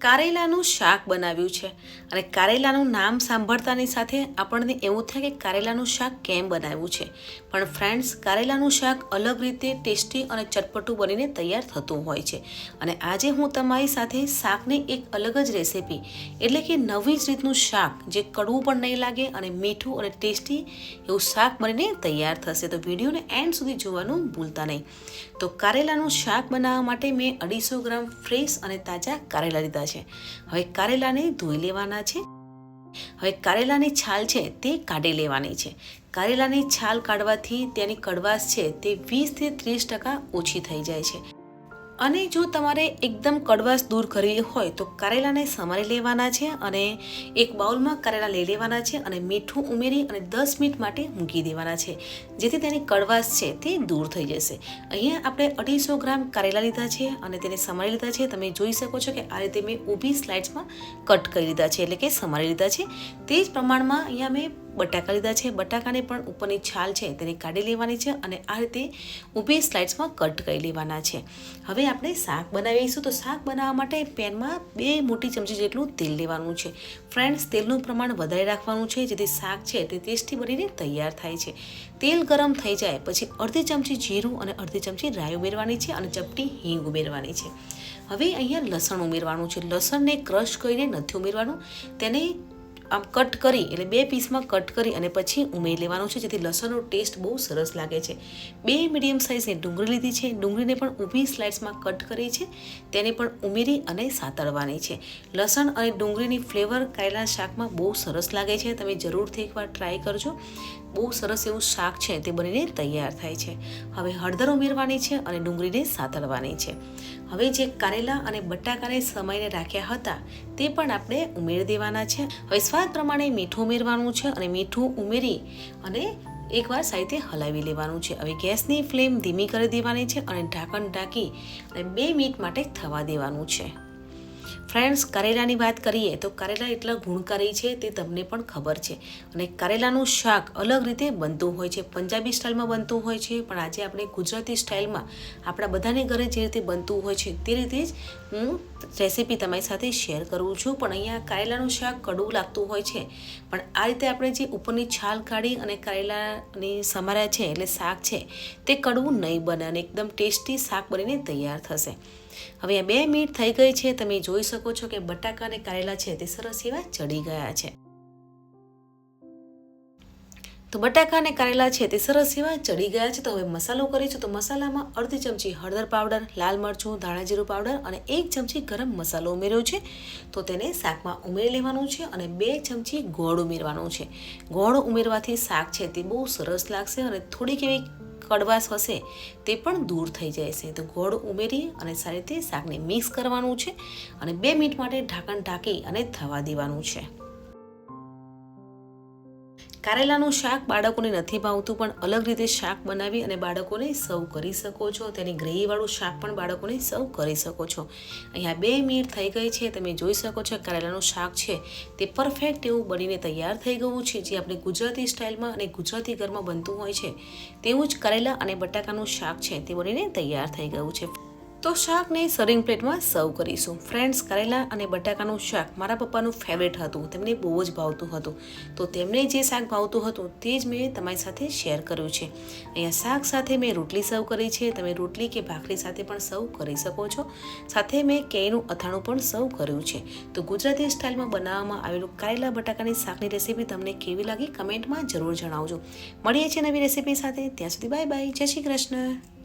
કારેલાનું શાક બનાવ્યું છે. અને કારેલાનું નામ સાંભળતાની સાથે આપણને એવું થાય કે કારેલાનું શાક કેમ બનાવ્યું છે. પણ ફ્રેન્ડ્સ કારેલાનું શાક અલગ રીતે ટેસ્ટી અને ચટપટું બનીને તૈયાર થતું હોય છે. અને આજે હું તમારી સાથે શાકની એક અલગ જ રેસીપી એટલે કે નવી જ રીતનું શાક, જે કડવું પણ નહીં લાગે અને મીઠું અને ટેસ્ટી એવું શાક બનીને તૈયાર થશે. તો વિડીયોને એન્ડ સુધી જોવાનું ભૂલતા નહીં. તો કારેલાનું શાક બનાવવા માટે મેં અઢીસો ગ્રામ ફ્રેશ અને તાજા કારેલા લીધા છે. હવે કારેલાને ધોઈ લેવાના છે. હવે કારેલાની છાલ છે તે કાઢી લેવાની છે. કારેલાની છાલ કાઢવાથી તેની કડવાશ છે તે વીસથી ત્રીસ ટકા ઓછી થઈ જાય છે. અને જો તમારે એકદમ કડવાશ દૂર કરવી હોય તો કારેલાને સમારી લેવાના છે અને એક બાઉલમાં કારેલા લઈ લેવાના છે અને મીઠું ઉમેરી અને દસ મિનિટ માટે મૂકી દેવાના છે. જેથી તેની કડવાશ છે તે દૂર થઈ જશે. અહીંયા આપણે અઢીસો ગ્રામ કારેલા લીધા છે અને તેને સમારી લીધા છે. તમે જોઈ શકો છો કે આ રીતે મેં ઊભી સ્લાઇડ્સમાં કટ કરી લીધા છે એટલે કે સમારી લીધા છે. તે જ પ્રમાણમાં અહીંયા મેં બટાકા લીધા છે. બટાકાને પણ ઉપરની છાલ છે તેને કાઢી લેવાની છે અને આ રીતે ઊભી સ્લાઇડ્સમાં કટ કરી લેવાના છે. હવે આપણે શાક બનાવીશું. તો શાક બનાવવા માટે પેનમાં બે મોટી ચમચી જેટલું તેલ લેવાનું છે. ફ્રેન્ડ્સ, તેલનું પ્રમાણ વધારે રાખવાનું છે. જેથી શાક છે તે ટેસ્ટી બનીને તૈયાર થાય છે. તેલ ગરમ થઈ જાય પછી અડધી ચમચી જીરું અને અડધી ચમચી રાઈ ઉમેરવાની છે અને ચપટી હિંગ ઉમેરવાની છે. હવે અહીંયા લસણ ઉમેરવાનું છે. લસણને ક્રશ કરીને નથી ઉમેરવાનું. તેને આમ કટ કરી, એટલે બે પીસમાં કટ કરી અને પછી ઉમેરી લેવાનું છે, જેથી લસણનો ટેસ્ટ બહુ સરસ લાગે છે. બે મીડિયમ સાઇઝની ડુંગળી લીધી છે. ડુંગળીને પણ ઊભી સ્લાઇડ્સમાં કટ કરી છે. તેને પણ ઉમેરી અને સાતળવાની છે. લસણ અને ડુંગળીની ફ્લેવર કારેલા શાકમાં બહુ સરસ લાગે છે. તમે જરૂરથી એકવાર ટ્રાય કરજો. બહુ સરસ એવું શાક છે, તે બનીને તૈયાર થાય છે. હવે હળદર ઉમેરવાની છે અને ડુંગળીને સાતળવાની છે. હવે જે કારેલા અને બટાકાને સમયને રાખ્યા હતા, તે પણ આપણે ઉમેરી દેવાના છે. હવે સ્વાદ પ્રમાણે મીઠું ઉમેરવાનું છે અને મીઠું ઉમેરી અને એકવાર સાઈડે હલાવી લેવાનું છે. હવે ગેસની ફ્લેમ ધીમી કરી દેવાની છે અને ઢાંકણ ઢાંકી અને બે મિનિટ માટે થવા દેવાનું છે. ફ્રેન્ડ્સ કરેલાની વાત કરીએ તો કરેલા એટલા ગુણકારી છે તે તમને પણ ખબર છે. અને કરેલાનું શાક અલગ રીતે બનતું હોય છે. પંજાબી સ્ટાઇલમાં બનતું હોય છે, પણ આજે આપણે ગુજરાતી સ્ટાઇલમાં આપણા બધાને ઘરે જે રીતે બનતું હોય છે તે રીતે જ હું રેસીપી તમારી સાથે શેર કરું છું. પણ અહીંયા કરેલાનું શાક કડવું લાગતું હોય છે. પણ આ રીતે આપણે જે ઉપરની છાલ કાઢી અને કારેલાની સમારા છે, એટલે શાક છે, તે કડવું નહીં બને અને એકદમ ટેસ્ટી શાક બનીને તૈયાર થશે. હવે આ બે મિનિટ થઈ ગઈ છે, તમે જોઈ શકો છો કે બટાકા અને કારેલા છે તે સરસ એવા ચડી ગયા છે. તો બટાકા અને કારેલા છે તે સરસ એવા ચડી ગયા છે, તો હવે મસાલો કરીશું. તો મસાલામાં અડધી ચમચી હળદર પાવડર, લાલ મરચું, ધાણા જીરું પાવડર અને એક ચમચી ગરમ મસાલો ઉમેર્યો છે. તો તેને શાકમાં ઉમેરી લેવાનું છે અને બે ચમચી ગોળ ઉમેરવાનું છે. ગોળ ઉમેરવાથી શાક છે તે બહુ સરસ લાગશે અને થોડીક એવી કડવાશ હશે તે પણ દૂર થઈ જાય છે. તો ગોળ ઉમેરી અને સારી રીતે શાકને મિક્સ કરવાનું છે અને બે મિનિટ માટે ઢાંકણ ઢાંકી અને થવા દેવાનું છે. કારેલાનું શાક બાળકોને નથી ભાવતું, પણ અલગ રીતે શાક બનાવી અને બાળકોને સર્વ કરી શકો છો. તેની ગ્રેવીવાળું શાક પણ બાળકોને સર્વ કરી શકો છો. અહીંયા બે મિનિટ થઈ ગઈ છે, તમે જોઈ શકો છો કારેલાનું શાક છે તે પરફેક્ટ એવું બનીને તૈયાર થઈ ગયું છે, જે આપણે ગુજરાતી સ્ટાઇલમાં અને ગુજરાતી ઘરમાં બનતું હોય છે. તેવું જ કારેલા અને બટાકાનું શાક છે, તે બનીને તૈયાર થઈ ગયું છે. તો શાકને સર્વિંગ પ્લેટમાં સર્વ કરીશું. ફ્રેન્ડ્સ કરેલા અને બટાકાનું શાક મારા પપ્પાનું ફેવરેટ હતું. તેમને બહુ જ ભાવતું હતું. તો તેમને જે શાક ભાવતું હતું તે જ મેં તમારી સાથે શેર કર્યું છે. અહીંયા શાક સાથે મેં રોટલી સર્વ કરી છે. તમે રોટલી કે ભાખરી સાથે પણ સર્વ કરી શકો છો. સાથે મેં કેરીનું અથાણું પણ સર્વ કર્યું છે. તો ગુજરાતી સ્ટાઇલમાં બનાવવામાં આવેલું કારેલા બટાકાની શાકની રેસીપી તમને કેવી લાગી કમેન્ટમાં જરૂર જણાવજો. મળીએ છીએ નવી રેસીપી સાથે. ત્યાં સુધી બાય બાય જય શ્રી કૃષ્ણ.